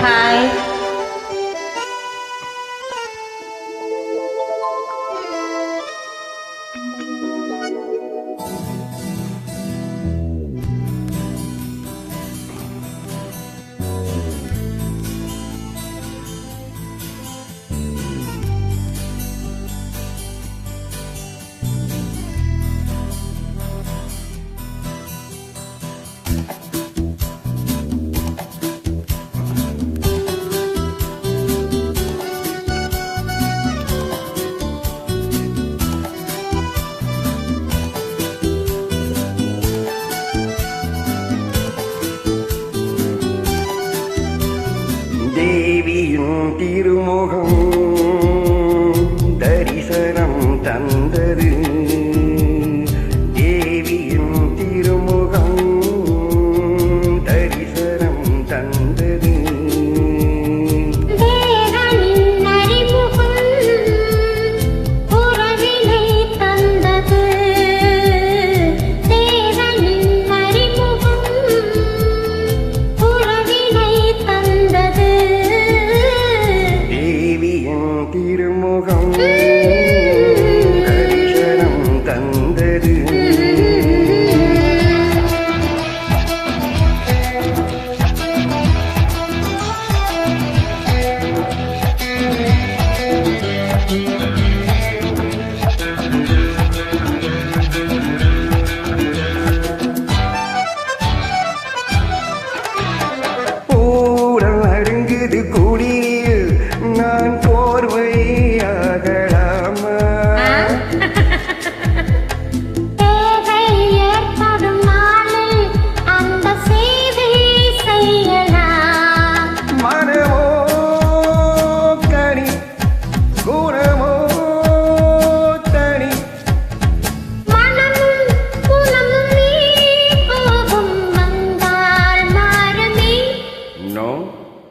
Hi. உன் திருமுகம்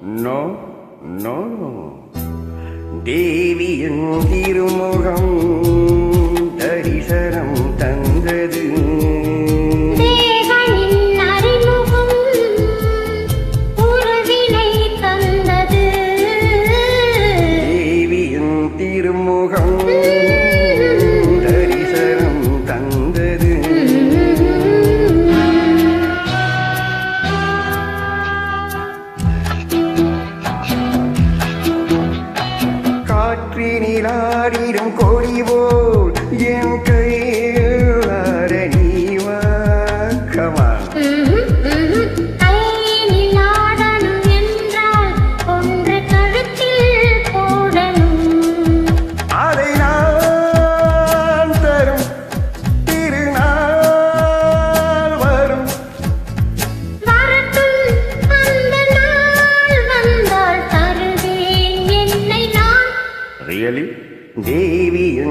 no no தேவியின் திருமுகம் தரிசனம். காற்றினிலாடிடும்